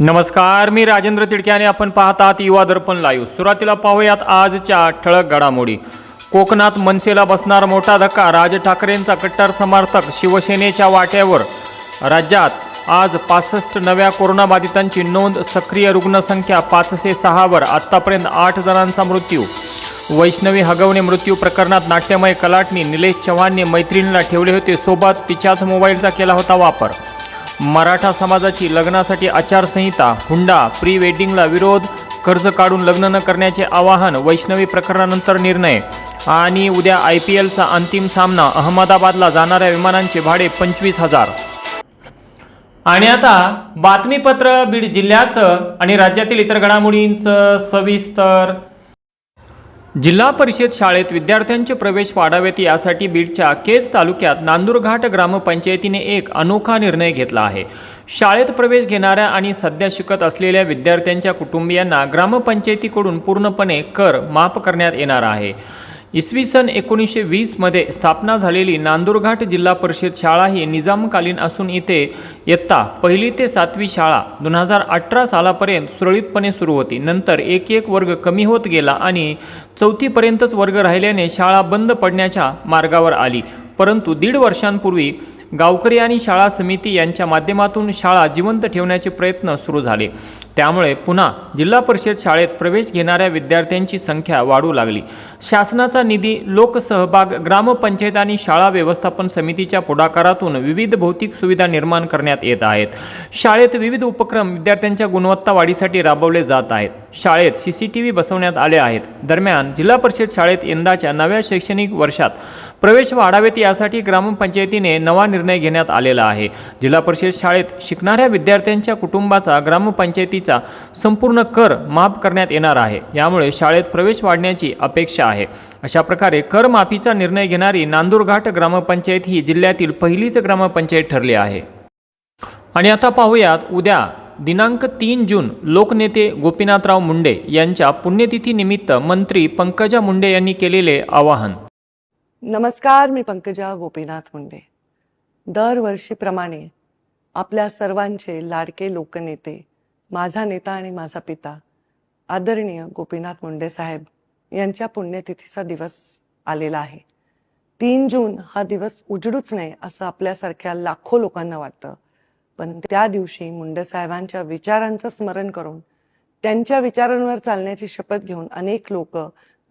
नमस्कार मी राजेंद्र तिडके आणि आपण पाहत आहात युवा दर्पण लाईव्ह सुरुवातीला पाहूयात आजच्या ठळक घडामोडी. कोकणात मनसेला बसणार मोठा धक्का राज ठाकरेंचा कट्टर समर्थक शिवसेनेच्या वाट्यावर. राज्यात आज पासष्ट नव्या कोरोनाबाधितांची नोंद सक्रिय रुग्णसंख्या पाचशे सहावर आत्तापर्यंत आठ जणांचा मृत्यू. वैष्णवी हगवणे मृत्यू प्रकरणात नाट्यमय कलाटणी निलेश चव्हाणने मैत्रिणीला ठेवले होते सोबत तिच्याच मोबाईलचा केला होता वापर. मराठा समाजाची लग्नासाठी आचारसंहिता हुंडा प्री वेडिंगला विरोध कर्ज काढून लग्न न करण्याचे आवाहन वैष्णवी प्रकरणानंतर निर्णय. आणि उद्या आय पी एलचा अंतिम सामना अहमदाबादला जाणाऱ्या विमानांचे भाडे पंचवीस हजार. आणि आता बातमीपत्र बीड जिल्ह्याचं आणि राज्यातील इतर घडामोडींचं सविस्तर जिल्हा परिषद शाळेत विद्यार्थ्यांचे प्रवेश वाढावेत यासाठी बीडच्या केज तालुक्यात नांदूरघाट ग्रामपंचायतीने एक अनोखा निर्णय घेतला आहे. शाळेत प्रवेश घेणाऱ्या आणि सध्या शिकत असलेल्या विद्यार्थ्यांच्या कुटुंबियांना ग्रामपंचायतीकडून पूर्णपणे कर माफ करण्यात येणार आहे. इसवी सन एकोणीसशे वीसमध्ये स्थापना झालेली नांदूरघाट जिल्हा परिषद शाळा ही निजामकालीन असून इथे इयत्ता पहिली ते सातवी शाळा दोन हजार अठरा सालापर्यंत सुरळीतपणे सुरू होती. नंतर एक एक वर्ग कमी होत गेला आणि चौथीपर्यंतच वर्ग राहिल्याने शाळा बंद पडण्याच्या मार्गावर आली. परंतु दीड वर्षांपूर्वी गावकरी आणि शाळा समिती यांच्या माध्यमातून शाळा जिवंत ठेवण्याचे प्रयत्न सुरू झाले. त्यामुळे पुन्हा जिल्हा परिषद शाळेत प्रवेश घेणाऱ्या विद्यार्थ्यांची संख्या वाढू लागली. शासनाचा निधी लोकसहभाग ग्रामपंचायत आणि शाळा व्यवस्थापन समितीच्या पुढाकारातून विविध भौतिक सुविधा निर्माण करण्यात येत आहेत. शाळेत विविध उपक्रम विद्यार्थ्यांच्या गुणवत्ता वाढीसाठी राबवले जात आहेत. शाळेत सी सी टी व्ही बसवण्यात आले आहेत. दरम्यान जिल्हा परिषद शाळेत यंदाच्या नव्या शैक्षणिक वर्षात प्रवेश वाढावेत यासाठी ग्रामपंचायतीने नवा निर्णय घेण्यात आलेला आहे. जिल्हा परिषद शाळेत शिकणाऱ्या विद्यार्थ्यांच्या कुटुंबाचा ग्रामपंचायतीचा संपूर्ण कर माफ करण्यात येणार आहे. यामुळे शाळेत प्रवेश वाढण्याची अपेक्षा आहे. अशा प्रकारे कर माफीचा निर्णय घेणारी नांदूरघाट ग्रामपंचायत ही जिल्ह्यातील पहिलीच ग्रामपंचायत ठरली आहे. आणि आता पाहूयात उद्या दिनांक तीन जून लोकनेते गोपीनाथराव मुंडे यांच्या पुण्यतिथीनिमित्त मंत्री पंकजा मुंडे यांनी केलेले आवाहन. नमस्कार मी पंकजा गोपीनाथ मुंडे. दरवर्षीप्रमाणे आपल्या सर्वांचे लाडके लोकनेते माझा नेता आणि माझा पिता आदरणीय गोपीनाथ मुंडे साहेब यांच्या पुण्यतिथीचा दिवस आलेला आहे. तीन जून हा दिवस उजडूच नये असं आपल्यासारख्या लाखो लोकांना वाटतं. पण त्या दिवशी मुंडे साहेबांच्या विचारांचं स्मरण करून त्यांच्या विचारांवर चालण्याची शपथ घेऊन अनेक लोक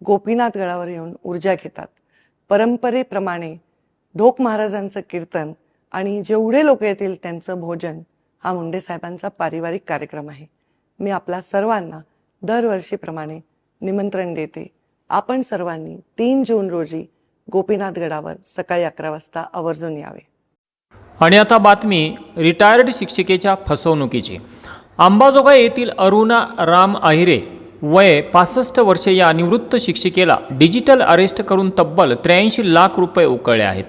गोपीनाथ गडावर येऊन ऊर्जा घेतात. परंपरेप्रमाणे ढोक महाराजांचं कीर्तन आणि जेवढे लोक येतील त्यांचं भोजन हा मुंडे साहेबांचा पारिवारिक कार्यक्रम आहे. मी आपल्या सर्वांना दरवर्षीप्रमाणे निमंत्रण देते. आपण सर्वांनी तीन जून रोजी गोपीनाथ गडावर सकाळी अकरा वाजता आवर्जून यावे. आणि आता बातमी रिटायर्ड शिक्षिकेच्या फसवणुकीची. अंबाजोगाई येथील अरुणा राम आहिरे वय पासष्ट वर्षे या निवृत्त शिक्षिकेला डिजिटल अरेस्ट करून तब्बल त्र्याऐंशी लाख रुपये उकळले आहेत.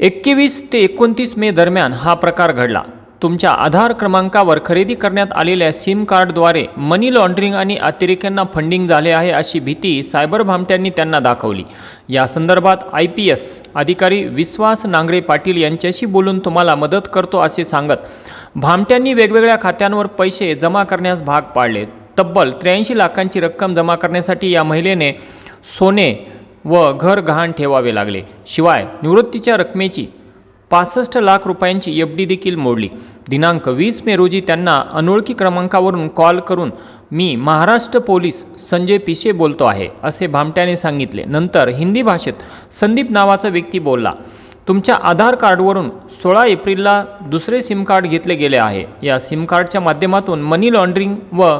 एकवीस ते एकोणतीस मे दरम्यान हा प्रकार घडला. तुमच्या आधार क्रमांकावर खरेदी करण्यात आलेल्या सिम कार्डद्वारे मनी लॉन्ड्रिंग आणि अतिरेक्यांना फंडिंग झाले आहे अशी भीती सायबर भामट्यांनी त्यांना दाखवली. या संदर्भात आय पी एस अधिकारी विश्वास नांगरे पाटील यांच्याशी बोलून तुम्हाला मदत करतो असे सांगत भामट्यांनी वेगवेगळ्या खात्यांवर पैसे जमा करण्यास भाग पाडले. तब्बल त्र्याऐंशी लाखांची रक्कम जमा करण्यासाठी या महिलेने सोने व घर गहाण ठेवावे लागले. शिवाय निवृत्तीच्या रकमेची पासष्ट लाख रुपयांची एफ डी देखील मोडली. दिनांक वीस मे रोजी त्यांना अनोळखी क्रमांकावरून कॉल करून मी महाराष्ट्र पोलीस संजय पिशे बोलतो आहे असे भामट्याने सांगितले. नंतर हिंदी भाषेत संदीप नावाचा व्यक्ती बोलला तुमच्या आधार कार्डवरून सोळा एप्रिलला दुसरे सिम कार्ड घेतले गेले आहे. या सिम कार्डच्या माध्यमातून मनी लॉन्ड्रिंग व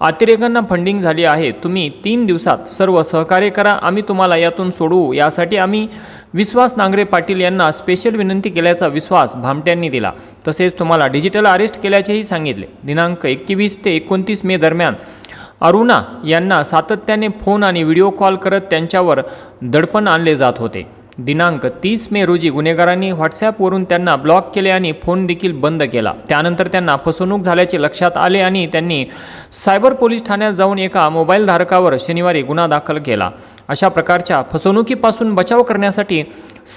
अतिरेकांना फंडिंग झाली आहे. तुम्ही तीन दिवसात सर्व सहकार्य करा. आम्ही तुम्हाला यातून सोडवू. यासाठी आम्ही विश्वास नांगरे पाटील यांना स्पेशल विनंती केल्याचा विश्वास भामट्यांनी दिला. तसेच तुम्हाला डिजिटल अरेस्ट केल्याचेही सांगितले. दिनांक एकवीस ते एकोणतीस मे दरम्यान अरुणा यांना सातत्याने फोन आणि व्हिडिओ कॉल करत त्यांच्यावर दडपण आणले जात होते. दिनांक तीस मे रोजी गुन्हेगारांनी व्हॉट्सॲपवरून त्यांना ब्लॉक केले आणि फोन देखील बंद केला. त्यानंतर त्यांना फसवणूक झाल्याचे लक्षात आले आणि त्यांनी सायबर पोलीस ठाण्यात जाऊन एका मोबाईल धारकावर शनिवारी गुन्हा दाखल केला. अशा प्रकारच्या फसवणुकीपासून बचाव करण्यासाठी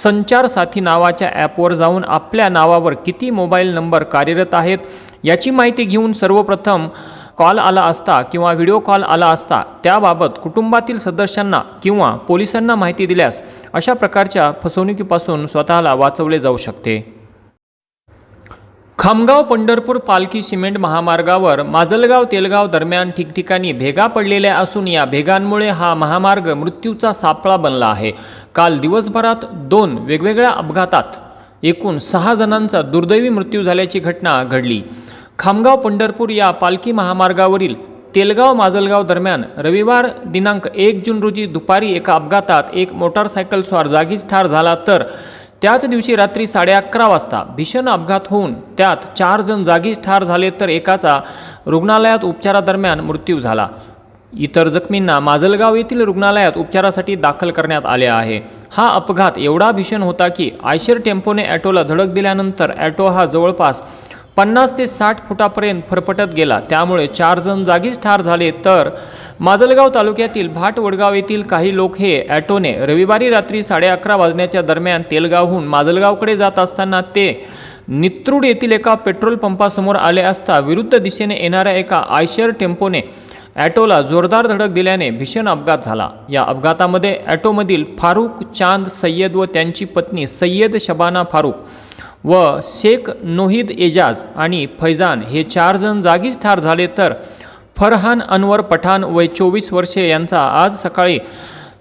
संचार साथी नावाच्या ॲपवर जाऊन आपल्या नावावर किती मोबाईल नंबर कार्यरत आहेत याची माहिती घेऊन सर्वप्रथम कॉल आला असता किंवा व्हिडिओ कॉल आला असता त्याबाबत कुटुंबातील सदस्यांना किंवा पोलिसांना माहिती दिल्यास अशा प्रकारच्या फसवणुकीपासून स्वतःला वाचवले जाऊ शकते. खामगाव पंढरपूर पालखी सिमेंट महामार्गावर माजलगाव तेलगाव दरम्यान ठिकठिकाणी भेगा पडलेल्या असून या भेगांमुळे हा महामार्ग मृत्यूचा सापळा बनला आहे. काल दिवसभरात दोन वेगवेगळ्या अपघातात एकूण सहा जणांचा दुर्दैवी मृत्यू झाल्याची घटना घडली. खामगाव पंढरपूर या पालखी महामार्गावरील तेलगाव माजलगाव दरम्यान रविवार दिनांक एक जून रोजी दुपारी एका अपघातात एक मोटारसायकल स्वार जागीच ठार झाला तर त्याच दिवशी रात्री साडे अकरा वाजता भीषण अपघात होऊन त्यात चार जण जागीच ठार झाले तर एकाचा रुग्णालयात उपचारादरम्यान मृत्यू झाला. इतर जखमींना माजलगाव येथील रुग्णालयात उपचारासाठी दाखल करण्यात आले आहे. हा अपघात एवढा भीषण होता की आयशर टेम्पोने ॲटोला धडक दिल्यानंतर ॲटो हा जवळपास पन्नास ते साठ फुटापर्यंत फरफटत गेला. त्यामुळे चार जण जागीच ठार झाले. तर माजलगाव तालुक्यातील भाट वडगाव येथील काही लोक हे ॲटोने रविवारी रात्री साडे अकरा वाजण्याच्या दरम्यान तेलगावहून माजलगावकडे जात असताना ते नित्रूड येथील एका पेट्रोल पंपासमोर आले असता विरुद्ध दिशेने येणाऱ्या एका आयशर टेम्पोने ॲटोला जोरदार धडक दिल्याने भीषण अपघात झाला. या अपघातामध्ये ॲटोमधील फारूक चांद सय्यद व त्यांची पत्नी सय्यद शबाना फारूक व शेख नोहिद एजाज आणि फैजान हे चार जण जागीच ठार झाले तर फरहान अनवर पठाण वय चोवीस वर्षे यांचा आज सकाळी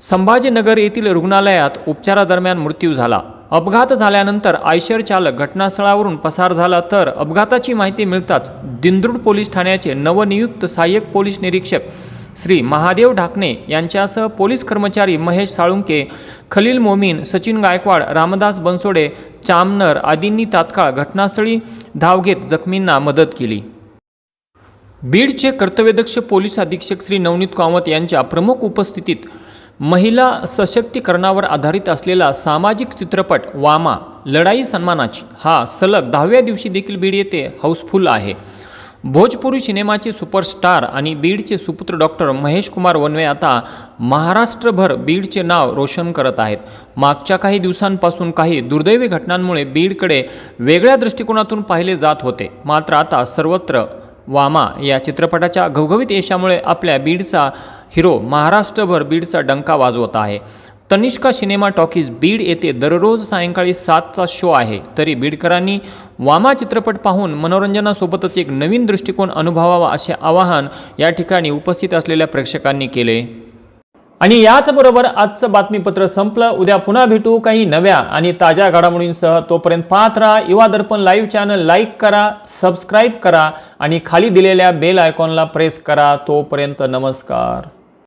संभाजीनगर येथील रुग्णालयात उपचारादरम्यान मृत्यू झाला. अपघात झाल्यानंतर आयशर चालक घटनास्थळावरून पसार झाला तर अपघाताची माहिती मिळताच दिंद्रुड पोलीस ठाण्याचे नवनियुक्त सहाय्यक पोलीस निरीक्षक श्री महादेव ढाकणे यांच्यासह पोलीस कर्मचारी महेश साळुंके खलील मोमीन सचिन गायकवाड रामदास बनसोडे चामनर आदींनी तात्काळ घटनास्थळी धाव घेत जखमींना मदत केली. बीडचे कर्तव्यदक्ष पोलीस अधीक्षक श्री नवनीत कामत यांच्या प्रमुख उपस्थितीत महिला सशक्तीकरणावर आधारित असलेला सामाजिक चित्रपट वामा लढाई सन्मानाची हा सलग दहाव्या दिवशी देखील बीड येथे हाऊसफुल आहे. भोजपुरी सिनेमाचे सुपरस्टार आणि बीडचे सुपुत्र डॉक्टर महेश कुमार वनवे आता महाराष्ट्रभर बीडचे नाव रोशन करत आहेत. मागच्या काही दिवसांपासून काही दुर्दैवी घटनांमुळे बीडकडे वेगळ्या दृष्टिकोनातून पाहिले जात होते. मात्र आता सर्वत्र वामा या चित्रपटाच्या घवघवीत यशामुळे आपल्या बीडचा हिरो महाराष्ट्रभर बीडचा डंका वाजवत आहे. तनिष्का सिनेमा टॉकीज बीड येथे दररोज सायंकाळी सातचा शो आहे. तरी बीडकरांनी वामा चित्रपट पाहून मनोरंजनासोबतच एक नवीन दृष्टिकोन अनुभवावा असे आवाहन या ठिकाणी उपस्थित असलेल्या प्रेक्षकांनी केले. आणि याचबरोबर आजचं बातमीपत्र संपलं. उद्या पुन्हा भेटू काही नव्या आणि ताज्या घडामोडींसह. तोपर्यंत पाहत राहा Yuva Darpan live channel. Like करा सबस्क्राईब करा आणि खाली दिलेल्या बेल आयकॉनला प्रेस करा. तोपर्यंत नमस्कार.